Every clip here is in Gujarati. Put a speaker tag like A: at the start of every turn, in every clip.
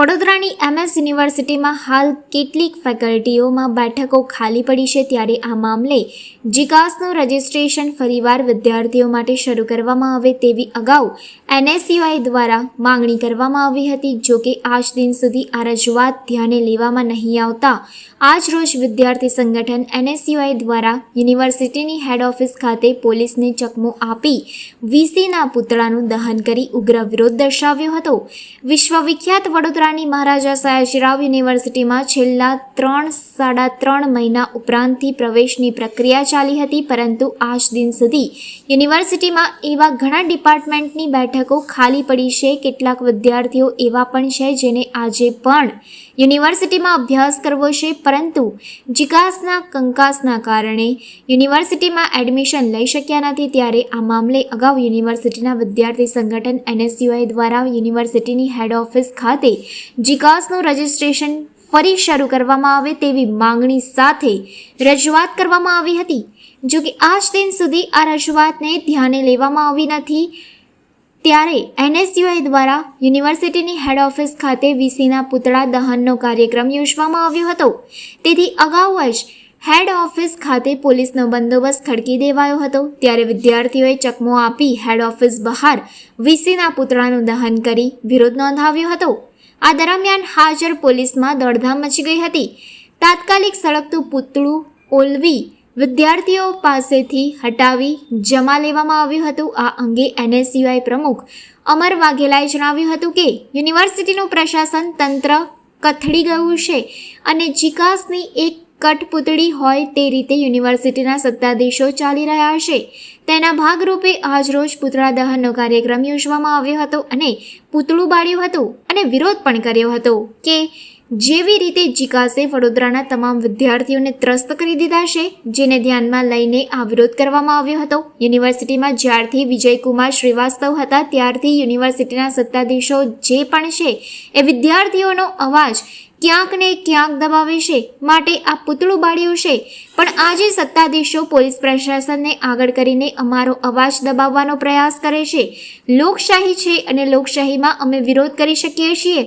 A: વડોદરાની એમએસ યુનિવર્સિટીમાં હાલ કેટલીક ફેકલ્ટીઓમાં બેઠકો ખાલી પડી છે ત્યારે આ મામલે જીકાસનું રજિસ્ટ્રેશન ફરીવાર વિદ્યાર્થીઓ માટે શરૂ કરવામાં આવે તેવી અગાઉ એનએસયુઆઈ દ્વારા માંગણી કરવામાં આવી હતી. જો કે આજ દિન સુધી આ રજૂઆત ધ્યાને લેવામાં નહીં આવતા, આજ રોજ વિદ્યાર્થી સંગઠન એનએસયુઆઈ દ્વારા યુનિવર્સિટીની હેડ ઓફિસ ખાતે પોલીસને ચકમો આપી વીસીના પુતળાનું દહન કરી ઉગ્ર વિરોધ દર્શાવ્યો હતો. વિશ્વવિખ્યાત વડોદરાની મહારાજા સયાજીરાવ યુનિવર્સિટીમાં છેલ્લા ત્રણ, સાડા ત્રણ મહિના ઉપરાંતથી પ્રવેશની પ્રક્રિયા ચાલી હતી, પરંતુ આજ દિન સુધી યુનિવર્સિટીમાં એવા ઘણા ડિપાર્ટમેન્ટની બેઠકો ખાલી પડી છે. કેટલાક વિદ્યાર્થીઓ એવા પણ છે જેને આજે પણ યુનિવર્સિટીમાં અભ્યાસ કરવો છે, પરંતુ જિકાસના, કંકાસના કારણે યુનિવર્સિટીમાં એડમિશન લઈ શક્યા નથી. ત્યારે આ મામલે અગાઉ યુનિવર્સિટીના વિદ્યાર્થી સંગઠન એનએસયુઆઈ દ્વારા યુનિવર્સિટીની હેડ ઓફિસ ખાતે જીકાસનું રજિસ્ટ્રેશન ફરી શરૂ કરવામાં આવે તેવી માંગણી સાથે રજૂઆત કરવામાં આવી હતી. જો કે આજ દિન સુધી આ રજૂઆતને ધ્યાને લેવામાં આવી નથી, ત્યારે એનએસયુઆઈ દ્વારા યુનિવર્સિટીની હેડ ઓફિસ ખાતે વીસીના પુતળા દહનનો કાર્યક્રમ યોજવામાં આવ્યો હતો. તેથી અગાઉ જ હેડ ઓફિસ ખાતે પોલીસનો બંદોબસ્ત ખડકી દેવાયો હતો. ત્યારે વિદ્યાર્થીઓએ ચકમો આપી હેડ ઓફિસ બહાર વીસીના પુતળાનું દહન કરી વિરોધ નોંધાવ્યો હતો. આ દરમિયાન હાજર પોલીસમાં દોડધામ મચી ગઈ હતી. તાત્કાલિક સળગતું પૂતળું ઓલવી વિદ્યાર્થીઓ પાસેથી હટાવી જમા લેવામાં આવ્યું હતું. આ અંગે એનએસયુઆઈ પ્રમુખ અમર વાઘેલાએ જણાવ્યું હતું કે, યુનિવર્સિટીનું પ્રશાસન તંત્ર કથળી ગયું છે અને ચિકાસની એક કઠપૂતળી હોય તે રીતે યુનિવર્સિટીના સત્તાધીશો ચાલી રહ્યા છે. તેના ભાગરૂપે આજરોજ પુતળા દહનનો કાર્યક્રમ યોજવામાં આવ્યો હતો અને પૂતળું બાળ્યું હતું અને વિરોધ પણ કર્યો હતો કે જેવી રીતે જીકાસે વડોદરાના તમામ વિદ્યાર્થીઓને ત્રસ્ત કરી દીધા છે, જેને ધ્યાનમાં લઈને આ વિરોધ કરવામાં આવ્યો હતો. યુનિવર્સિટીમાં જ્યારથી વિજયકુમાર શ્રીવાસ્તવ હતા, ત્યારથી યુનિવર્સિટીના સત્તાધીશો જે પણ છે એ વિદ્યાર્થીઓનો અવાજ ક્યાંક ને ક્યાંક દબાવે છે માટે આ પૂતળું બાળ્યું છે. પણ આજે સત્તાધીશો પોલીસ પ્રશાસનને આગળ કરીને અમારો અવાજ દબાવવાનો પ્રયાસ કરે છે. લોકશાહી છે અને લોકશાહીમાં અમે વિરોધ કરી શકીએ છીએ.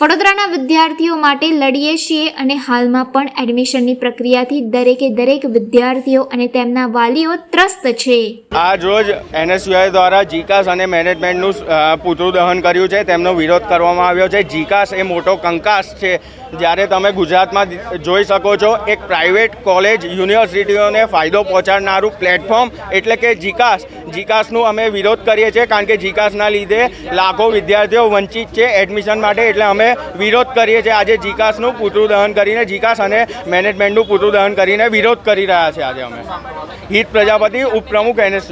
A: વડોદરાના વિદ્યાર્થીઓ માટે લડીએ છીએ અને હાલમાં પણ એડમિશનની પ્રક્રિયાથી દરેકે દરેક વિદ્યાર્થીઓ અને તેમના વાલીઓ ત્રસ્ત છે.
B: આજ રોજ એનએસયુઆઈ દ્વારા જીકાસ અને મેનેજમેન્ટનું પૂતળું દહન કર્યું છે. તેમનો વિરોધ કરવામાં આવ્યો છે. જીકાસ એ મોટો કંકાસ છે. જ્યારે તમે ગુજરાતમાં જોઈ શકો છો, એક પ્રાઇવેટ કોલેજ યુનિવર્સિટીઓને ફાયદો પહોંચાડનારું પ્લેટફોર્મ એટલે કે જીકાસ. જીકાસનું અમે વિરોધ કરીએ છીએ કારણ કે જીકાસના લીધે લાખો વિદ્યાર્થીઓ વંચિત છે એડમિશન માટે એટલે અમે વિરોધ કરીએ છીએ. આજે જીકાસનું પૂતળું દહન કરીને, જીકાસ અને મેનેજમેન્ટનું પૂતળું દહન કરીને વિરોધ કરી રહ્યા છે આજે અમે. હિત પ્રજાપતિ, ઉપપ્રમુખ એનએસ